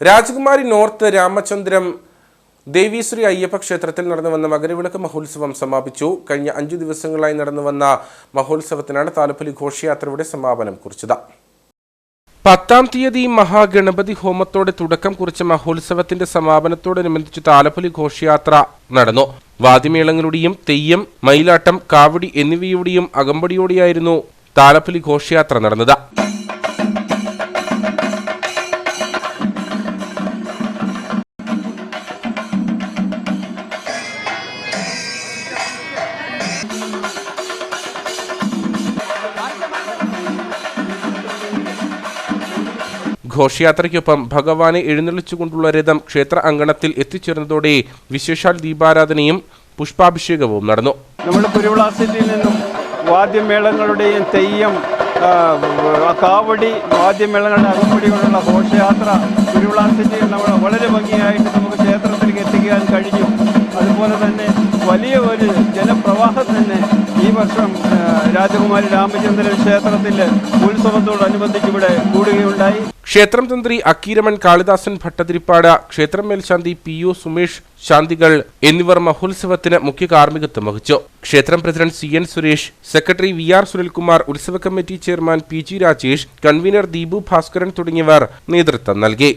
രാജകുമാരി നോർത്ത് രാമചന്ദ്രം ദേവീശ്രീ അയ്യപ്പ ക്ഷേത്രത്തിൽ നടന്നു വന്ന മകരവിളക്ക് മഹോത്സവം സമാപിച്ചു. കഴിഞ്ഞ അഞ്ചു ദിവസങ്ങളായി നടന്നു വന്ന മഹോത്സവത്തിനാണ് താലപ്പൊലി ഘോഷയാത്രയുടെ സമാപനം കുറിച്ചത്. പത്താം തീയതി മഹാഗണപതി ഹോമത്തോടെ തുടക്കം കുറിച്ച മഹോത്സവത്തിന്റെ സമാപനത്തോടനുബന്ധിച്ച് താലപ്പൊലി ഘോഷയാത്ര നടന്നു. വാദ്യമേളങ്ങളുടെയും തെയ്യം മയിലാട്ടം കാവടി എന്നിവയുടെയും അകമ്പടിയോടെയായിരുന്നു താലപ്പൊലി ഘോഷയാത്ര നടന്നത്. ഘോഷയാത്രയ്ക്കൊപ്പം ഭഗവാനെ എഴുന്നള്ളിച്ചുകൊണ്ടുള്ള രഥം ക്ഷേത്ര അങ്കണത്തിൽ എത്തിച്ചേർന്നതോടെ വിശേഷാൽ ദീപാരാധനയും പുഷ്പാഭിഷേകവും നടന്നു. നമ്മുടെ കുരുവിളാസിറ്റിയിൽ നിന്നും വാദ്യമേളങ്ങളുടെയും തെയ്യം കാവടി വാദ്യമേളങ്ങളുടെ അകമ്പടികളുള്ള ഘോഷയാത്ര കുരുവിളാസിറ്റിയിൽ നമ്മൾ വളരെ ഭംഗിയായിട്ട് നമുക്ക് ക്ഷേത്രത്തിലേക്ക് എത്തിക്കാൻ കഴിഞ്ഞു. അതുപോലെ തന്നെ ഒരു ജനപ്രവാഹം തന്നെ ഈ വർഷം രാജകുമാരി രാമചന്ദ്രൻ ക്ഷേത്രത്തിൽ ഉത്സവത്തോടനുബന്ധിച്ച് ഇവിടെ കൂടുകയുണ്ടായി. ക്ഷേത്രം തന്ത്രി അക്കീരമൻ കാളിദാസൻ ഭട്ടതിരിപ്പാട് ക്ഷേത്രം മേൽശാന്തി പി യു സുമേഷ് ശാന്തികൾ എന്നിവർ മഹോത്സവത്തിന് മുഖ്യ കാർമ്മികത്വം വഹിച്ചു. ക്ഷേത്രം president C N Suresh secretary V R Sunilkumar ഉത്സവ committee chairman P G Rajesh convener Deepu Bhaskaran തുടങ്ങിയവർ നേതൃത്വം നൽകി.